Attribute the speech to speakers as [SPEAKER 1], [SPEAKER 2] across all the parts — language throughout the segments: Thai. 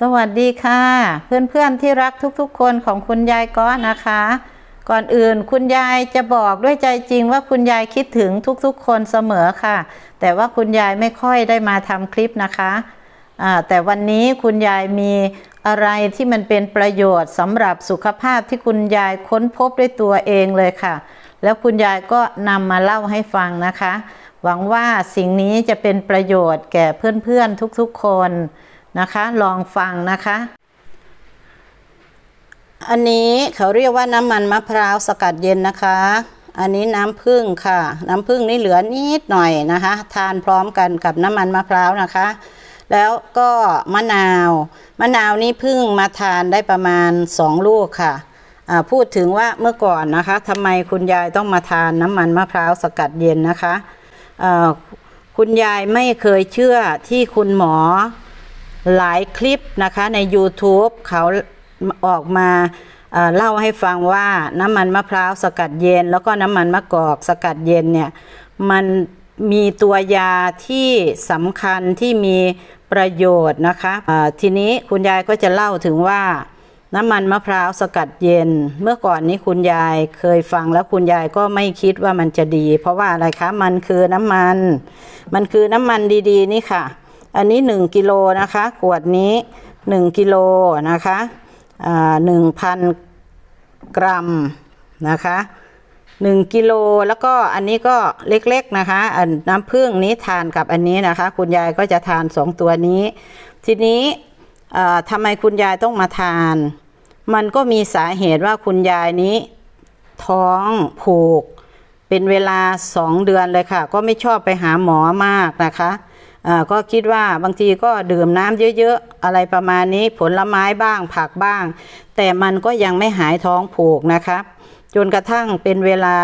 [SPEAKER 1] สวัสดีค่ะ เพื่อนๆที่รักทุกๆ คนของคุณยายก้อนนะคะ ก่อนอื่นคุณยายจะบอกด้วยใจจริงว่าคุณยายคิดถึงทุกๆ คนเสมอค่ะ แต่ว่าคุณยายไม่ค่อยได้มาทำคลิปนะคะแต่วันนี้คุณยายมีอะไรที่มันเป็นประโยชน์สำหรับสุขภาพที่คุณยายค้นพบด้วยตัวเองเลยค่ะ แล้วคุณยายก็นำมาเล่าให้ฟังนะคะ หวังว่าสิ่งนี้จะเป็นประโยชน์แก่เพื่อนๆทุกๆ คน นะคะ ลองฟังนะคะ อันนี้เขาเรียกว่าน้ำมันมะพร้าวสกัดเย็นนะคะ อันนี้น้ำผึ้งค่ะ น้ำผึ้งนี่เหลือนิดหน่อยนะคะ ทานพร้อมกันกับน้ำมันมะพร้าวนะคะ แล้วก็มะนาว มะนาวนี่เพิ่งมาทานได้ประมาณ 2 ลูกค่ะพูดถึงว่าเมื่อก่อนนะคะทำไมคุณยายต้องมาทานน้ำมันมะพร้าวสกัดเย็นนะคะ คุณยายไม่เคยเชื่อที่คุณหมอ หลายคลิปนะคะใน YouTube เขาออกมาเเล่าให้ฟังว่าน้ำมันมะพร้าวสกัดเย็น แล้วก็น้ำมันมะกอกสกัดเย็นเนี่ยมันมีตัวยาที่สำคัญที่มีประโยชน์นะคะทีนี้คุณยายก็จะเล่าถึงว่า น้ำมันมะพร้าวสกัดเย็น เมื่อก่อนนี้คุณยายเคยฟังแล้วคุณยายก็ไม่คิดว่ามันจะดี เพราะว่าอะไรคะมันคือน้ำมัน มันคือน้ำมันดีๆนี่ค่ะ อันนี้ 1กิโลนะคะขวดนี้ 1กิโลนะคะหนึ่งพันกรัมนะคะ1กิโลแล้วก็อันนี้ก็เล็กๆนะคะ อันน้ำผึ้งนี้ทานกับอันนี้นะคะ คุณยายก็จะทาน 2 ตัวนี้ ทีนี้ทำไมคุณยายต้องมาทาน มันก็มีสาเหตุว่าคุณยายนี้ ท้องผูก เป็นเวลาสองเดือนเลยค่ะ ก็ไม่ชอบไปหาหมอมากนะคะ ก็คิดว่าบางทีก็ดื่มน้ำเยอะๆ อะไรประมาณนี้ผลไม้บ้างผักบ้าง แต่มันก็ยังไม่หายท้องผูกนะคะจนกระทั่งเป็นเวลา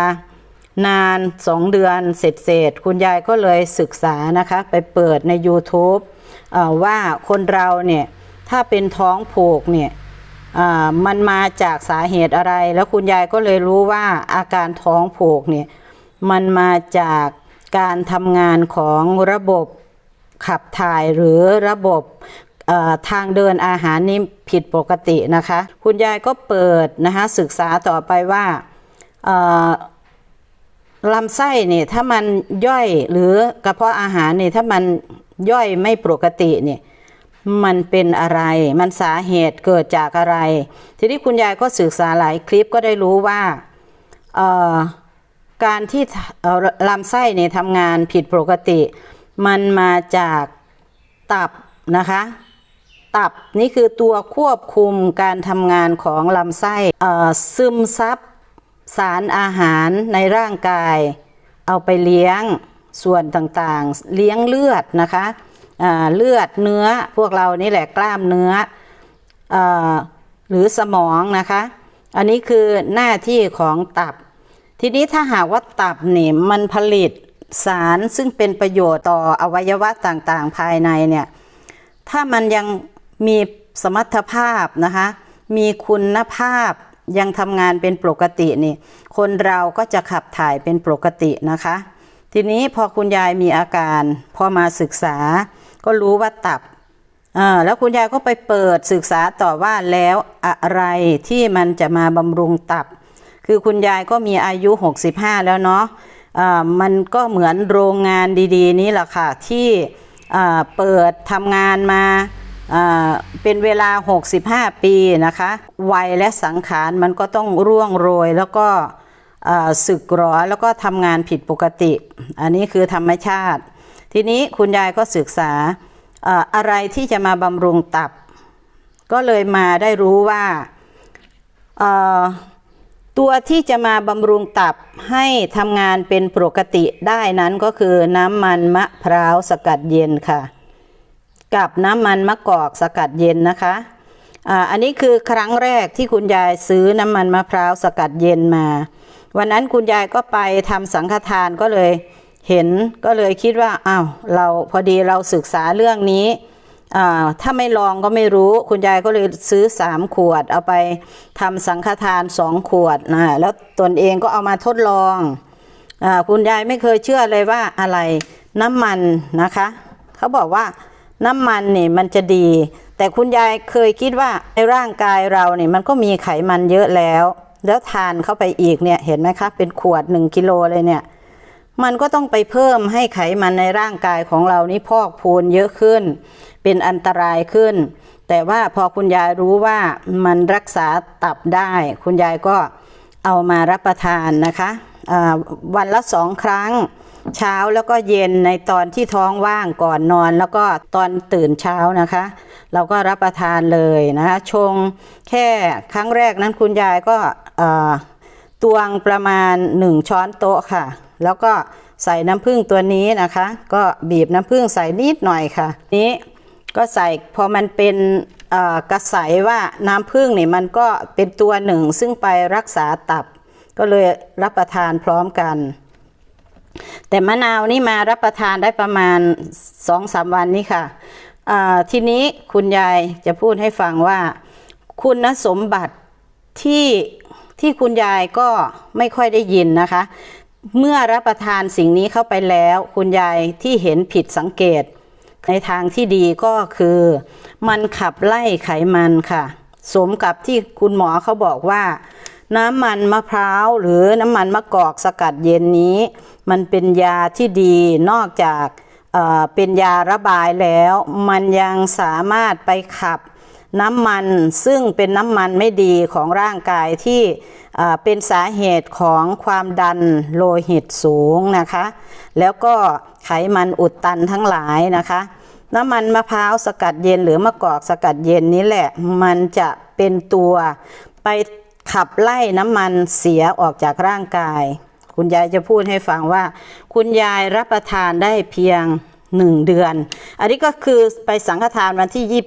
[SPEAKER 1] นานสองเดือนเสร็จเสร็จๆคุณยายก็เลยศึกษานะคะ ไปเปิดใน YouTube ว่าคนเราเนี่ย ถ้าเป็นท้องผูกเนี่ยมันมาจากสาเหตุอะไร แล้วคุณยายก็เลยรู้ว่าอาการท้องผูกเนี่ย มันมาจากการทำงานของระบบ ขับถ่ายหรือระบบทางเดินอาหารนี่ผิดปกตินะคะ คุณยายก็เปิดนะคะศึกษาต่อไปว่าลำไส้เนี่ยถ้ามันย่อยหรือกระเพาะอาหารเนี่ยถ้ามันย่อยไม่ปกติเนี่ยมันเป็นอะไรมันสาเหตุเกิดจากอะไร ทีนี้คุณยายก็ศึกษาหลายคลิปก็ได้รู้ว่าการที่ลำไส้เนี่ยทำงานผิดปกติ มันมาจากตับนะคะ ตับนี่คือตัวควบคุมการทำงานของลำไส้ซึมซับสารอาหารในร่างกาย เอาไปเลี้ยงส่วนต่างๆ เลี้ยงเลือดนะคะเลือดเนื้อพวกเรานี่แหละกล้ามเนื้อเออหรือสมองนะคะ อันนี้คือหน้าที่ของตับ ทีนี้ถ้าหากว่าตับเนี่ยมันผลิต สารซึ่งเป็นประโยชน์ต่ออวัยวะต่างๆ ภายในเนี่ยถ้ามันยังมีสมรรถภาพนะคะมีคุณภาพยังทำงานเป็นปกตินี่ คนเราก็จะขับถ่ายเป็นปกตินะคะ ทีนี้พอคุณยายมีอาการ พอมาศึกษาก็รู้ว่าตับแล้วคุณยายก็ไปเปิดศึกษาต่อว่าแล้วอะไรที่มันจะมาบำรุงตับ คือคุณยายก็มีอายุ 65 แล้วเนาะ มันก็เหมือนโรงงานดีๆ นี้แหละค่ะ ที่เปิดทำงานมาเป็นเวลา 65 ปีนะคะ วัยและสังขารมันก็ต้องร่วงโรยแล้วก็สึกหรอแล้วก็ทำงานผิดปกติ อันนี้คือธรรมชาติ ทีนี้คุณยายก็ศึกษาอะไรที่จะมาบำรุงตับ ก็เลยมาได้รู้ว่า ตัวที่จะมาบำรุงตับให้ทำงานเป็นปกติได้นั้นก็คือน้ำมันมะพร้าวสกัดเย็นค่ะ กับน้ำมันมะกอกสกัดเย็นนะคะอันนี้คือครั้งแรกที่คุณยายซื้อน้ำมันมะพร้าวสกัดเย็นมา วันนั้นคุณยายก็ไปทำสังฆทานก็เลยเห็นก็เลยคิดว่าอ้าวเราพอดีเราศึกษาเรื่องนี้ ถ้าไม่ลองก็ไม่รู้คุณยายก็เลยซื้อสามขวด เอาไปทำสังฆทานสองขวดนะแล้วตนเองก็เอามาทดลองอคุณยายไม่เคยเชื่อเลยว่าอะไรน้ำมันนะคะ เขาบอกว่าน้ำมันนี่มันจะดีแแต่คุณยายเคยคิดว่าในร่างกายเราเนี่ยมันก็มีไขมันเยอะแล้ว แล้วทานเข้าไปอีกเนี่ยเห็นไหมคะเป็นขวดหนึ่งกิโลเลยเนี่ย มันก็ต้องไปเพิ่มให้ไขมันในร่างกายของเรานี่พอกพูนเยอะขึ้น เป็นอันตรายขึ้น แต่ว่าพอคุณยายรู้ว่ามันรักษาตับได้ คุณยายก็เอามารับประทานนะคะวันละสองครั้ง เช้าแล้วก็เย็นในตอนที่ท้องว่างก่อนนอน แล้วก็ตอนตื่นเช้านะคะ เราก็รับประทานเลยนะคะชงแค่ครั้งแรกนั้นคุณยายก็ตวงประมาณ 1 ช้อนโต๊ะค่ะ แล้วก็ใส่น้ำผึ้งตัวนี้นะคะ ก็บีบน้ำผึ้งใส่นิดหน่อยค่ะ นี้ก็ใส่พอมันเป็นกระใสว่าน้ำผึ้งนี่มันก็เป็นตัวหนึ่ง ซึ่งไปรักษาตับ ก็เลยรับประทานพร้อมกัน แต่มะนาวนี่มารับประทานได้ประมาณสองสามวันนี้ค่ะทีนี้คุณยายจะพูดให้ฟังว่า คุณสมบัติที่ที่คุณยายก็ไม่ค่อยได้ยินนะคะ เมื่อรับประทานสิ่งนี้เข้าไปแล้ว คุณยายที่เห็นผิดสังเกต ในทางที่ดีก็คือ มันขับไล่ไขมันค่ะ สมกับที่คุณหมอเขาบอกว่า น้ำมันมะพร้าวหรือน้ำมันมะกอกสกัดเย็นนี้ มันเป็นยาที่ดีนอกจากเเป็นยาระบายแล้ว มันยังสามารถไปขับน้ำมันซึ่งเป็นน้ำมันไม่ดีของร่างกายที่เป็นสาเหตุของความดันโลหิตสูงนะคะ แล้วก็ไขมันอุดตันทั้งหลายนะคะ น้ำมันมะพร้าวสกัดเย็นหรือมะกอกสกัดเย็นนี้แหละ มันจะเป็นตัวไปขับไล่น้ำมันเสียออกจากร่างกาย คุณยายจะพูดให้ฟังว่า คุณยายรับประทานได้เพียงหนึ่งเดือน อันนี้ก็คือไปสังฆทานวันที่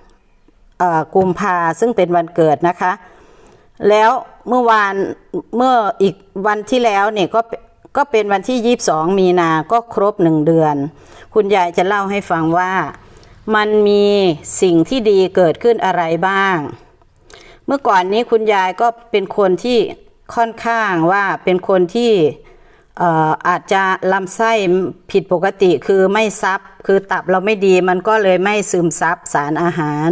[SPEAKER 1] 22เอ่อกุมภาซึ่งเป็นวันเกิดนะคะ แล้ว เมื่อวานเมื่ออีกวันที่แล้วเนี่ยก็ก็เป็นวันที่ 22 มีนา ก็ครบหนึ่งเดือน คุณยายจะเล่าให้ฟังว่ามันมีสิ่งที่ดีเกิดขึ้นอะไรบ้าง เมื่อก่อนนี้คุณยายก็เป็นคนที่ค่อนข้างว่าเป็นคนที่ อาจจะลำไส้ผิดปกติคือไม่ซับคือตับเราไม่ดีมันก็เลยไม่ซึมซับสารอาหาร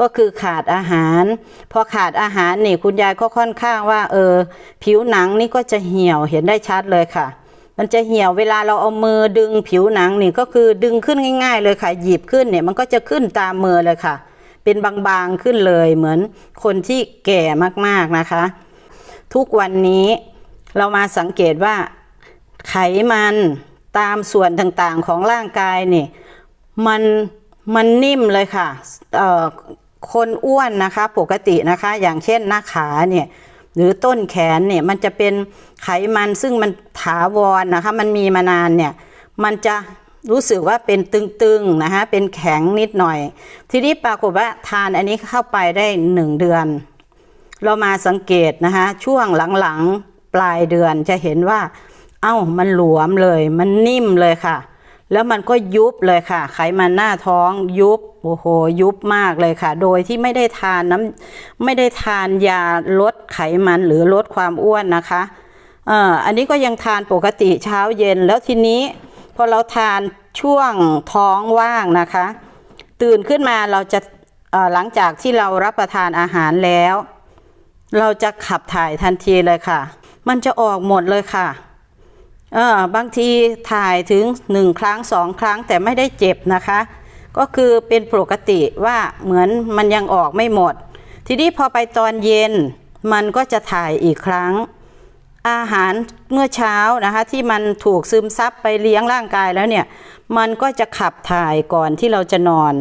[SPEAKER 1] ก็คือขาดอาหาร พอขาดอาหารนี่คุณยายก็ค่อนข้างว่า เออ ผิวหนังนี่ก็จะเหี่ยวเห็นได้ชัดเลยค่ะ มันจะเหี่ยวเวลาเราเอามือดึงผิวหนังนี่ก็คือดึงขึ้นง่าย ๆ เลยค่ะ หยิบขึ้นเนี่ยมันก็จะขึ้นตามมือเลยค่ะ เป็นบางๆขึ้นเลยเหมือนคนที่แก่มากๆนะคะ ทุกวันนี้เรามาสังเกตว่า ไขมันตามส่วนต่างๆของร่างกายนี่มันมันนิ่มเลยค่ะคนอ้วนนะคะปกตินะคะ อย่างเช่นหน้าขาเนี่ยหรือต้นแขนเนี่ยมันจะเป็นไขมันซึ่งมันถาวรนะคะมันมีมานานเนี่ยมันจะรู้สึกว่าเป็นตึงๆนะคะเป็นแข็งนิดหน่อย ทีนี้ปรากฏว่าทานอันนี้เข้าไปได้หนึ่งเดือน เรามาสังเกตนะคะช่วงหลังๆปลายเดือนจะเห็นว่า เอ้ามันหลวมเลย มันนิ่มเลยค่ะ แล้วมันก็ยุบเลยค่ะ ไขมันหน้าท้องยุบโอ้โหยุบมากเลยค่ะ โดยที่ไม่ได้ทานน้ำไม่ได้ทานยาลดไขมันหรือลดความอ้วนนะคะเอ่ออันนี้ก็ยังทานปกติเช้าเย็นแล้วทีนี้พอเราทานช่วงท้องว่างนะคะ ตื่นขึ้นมาเราจะเอ่อหลังจากที่เรารับประทานอาหารแล้ว เราจะขับถ่ายทันทีเลยค่ะ มันจะออกหมดเลยค่ะ เออบางทีถ่ายถึงหนึ่งครั้งสองครั้งแต่ไม่ได้เจ็บนะคะ ก็คือเป็นปกติว่าเหมือนมันยังออกไม่หมด ทีนี้พอไปตอนเย็นมันก็จะถ่ายอีกครั้ง อาหารเมื่อเช้านะคะที่มันถูกซึมซับไปเลี้ยงร่างกายแล้วเนี่ยมันก็จะขับถ่ายก่อนที่เราจะนอน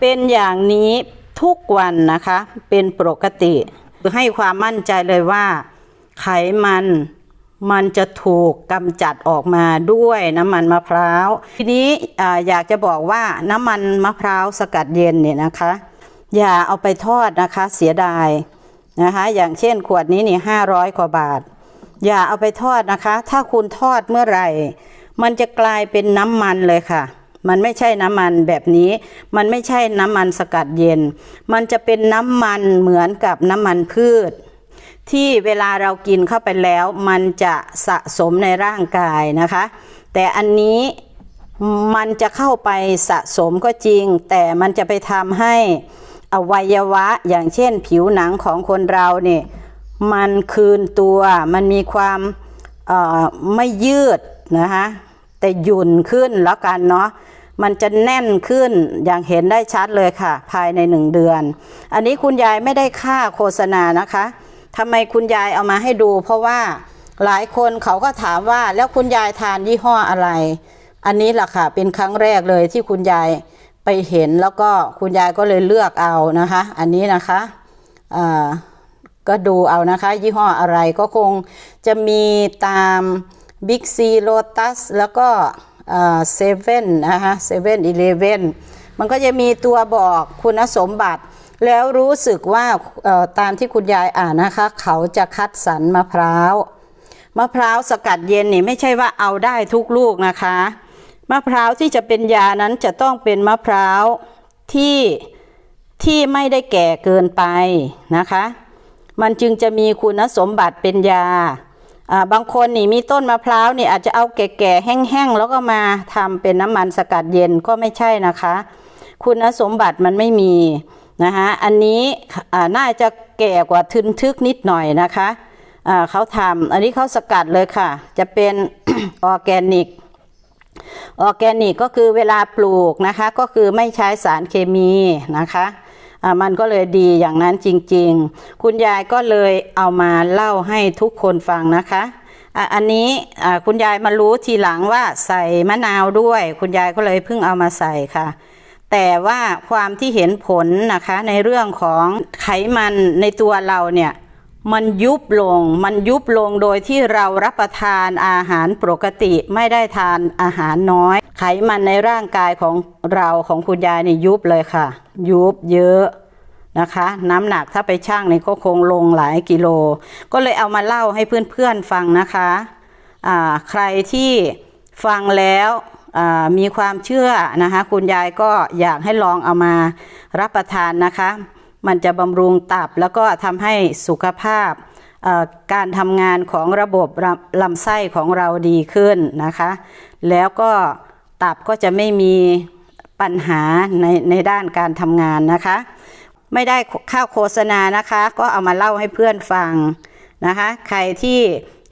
[SPEAKER 1] เป็นอย่างนี้ทุกวันนะคะเป็นปกติให้ความมั่นใจเลยว่า ไขมัน มันจะถูกกำจัดออกมาด้วยน้ำมันมะพร้าว ทีนี้อยากจะบอกว่าน้ำมันมะพร้าวสกัดเย็นเนี่ยนะคะ อย่าเอาไปทอดนะคะเสียดายนะคะอย่างเช่นขวดนี้นี่ห้าร้อยกว่าบาท อย่าเอาไปทอดนะคะ ถ้าคุณทอดเมื่อไหร่ มันจะกลายเป็นน้ำมันเลยค่ะ มันไม่ใช่น้ำมันแบบนี้ มันไม่ใช่น้ำมันสกัดเย็น มันจะเป็นน้ำมันเหมือนกับน้ำมันพืช ที่เวลาเรากินเข้าไปแล้วมันจะสะสมในร่างกายนะคะ แต่อันนี้มันจะเข้าไปสะสมก็จริง แต่มันจะไปทำให้อวัยวะอย่างเช่นผิวหนังของคนเราเนี่ยมันคืนตัวมันมีความไม่ยืดนะคะแต่หยุ่นขึ้นแล้วกันเนาะมันจะแน่นขึ้นอย่างเห็นได้ชัดเลยค่ะ ภายในหนึ่งเดือน อันนี้คุณยายไม่ได้ค่าโฆษณานะคะ ทำไมคุณยายเอามาให้ดู เพราะว่าหลายคนเขาก็ถามว่าแล้วคุณยายทานยี่ห้ออะไร อันนี้แหละค่ะ เป็นครั้งแรกเลยที่คุณยายไปเห็นแล้วก็คุณยายก็เลยเลือกเอานะคะ อันนี้นะคะก็ดูเอานะคะ ยี่ห้ออะไรก็คงจะมีตามบิ๊กซีโ t ตัสแล้วก็เซเว่นนะคะเซเว่นอีเลเว่นมันก็จะมีตัวบอกคุณสมบัติ แล้วรู้สึกว่าตามที่คุณยายอ่านนะคะ เขาจะคัดสรรมะพร้าวมะพร้าวสกัดเย็นนี่ไม่ใช่ว่าเอาได้ทุกลูกนะคะ มะพร้าวที่จะเป็นยานั้นจะต้องเป็นมะพร้าวที่ที่ไม่ได้แก่เกินไปนะคะ มันจึงจะมีคุณสมบัติเป็นยาอ่าบางคนนี่มีต้นมะพร้าวนี่อาจจะเอาแก่ๆแห้งๆแล้วก็มาทำเป็นน้ำมันสกัดเย็นก็ไม่ใช่นะคะ คุณสมบัติมันไม่มี นะคะอันนี้น่าจะแก่กว่าทึนทึกนิดหน่อยนะคะเขาทำอันนี้เขาสกัดเลยค่ะ จะเป็นออร์แกนิกออร์แกนิกก็คือเวลาปลูกนะคะ ก็คือไม่ใช้สารเคมีนะคะมันก็เลยดีอย่างนั้นจริงๆ คุณยายก็เลยเอามาเล่าให้ทุกคนฟังนะคะอันนี้คุณยายมารู้ทีหลังว่าใส่มะนาวด้วย คุณยายก็เลยเพิ่งเอามาใส่ค่ะ แต่ว่าความที่เห็นผลนะคะในเรื่องของไขมันในตัวเราเนี่ยมันยุบลง มันยุบลงโดยที่เรารับประทานอาหารปกติไม่ได้ทานอาหารน้อย ไขมันในร่างกายของเราของคุณยายนี่ยุบเลยค่ะ ยุบเยอะนะคะ น้ำหนักถ้าไปชั่งนี่ก็คงลงหลายกิโล ก็เลยเอามาเล่าให้เพื่อนๆฟังนะคะอ่าใครที่ฟังแล้ว มีความเชื่อนะคะ คุณยายก็อยากให้ลองเอามารับประทานนะคะ มันจะบำรุงตับแล้วก็ทำให้สุขภาพการทำงานของระบบลำไส้ของเราดีขึ้นนะคะ แล้วก็ตับก็จะไม่มีปัญหาในในด้านการทำงานนะคะ ไม่ได้ข้าวโฆษณานะคะ ก็เอามาเล่าให้เพื่อนฟังนะคะ ใครที่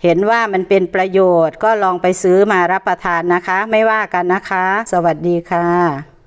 [SPEAKER 1] เห็นว่ามันเป็นประโยชน์ก็ลองไปซื้อมารับประทานนะคะ ไม่ว่ากันนะคะ สวัสดีค่ะ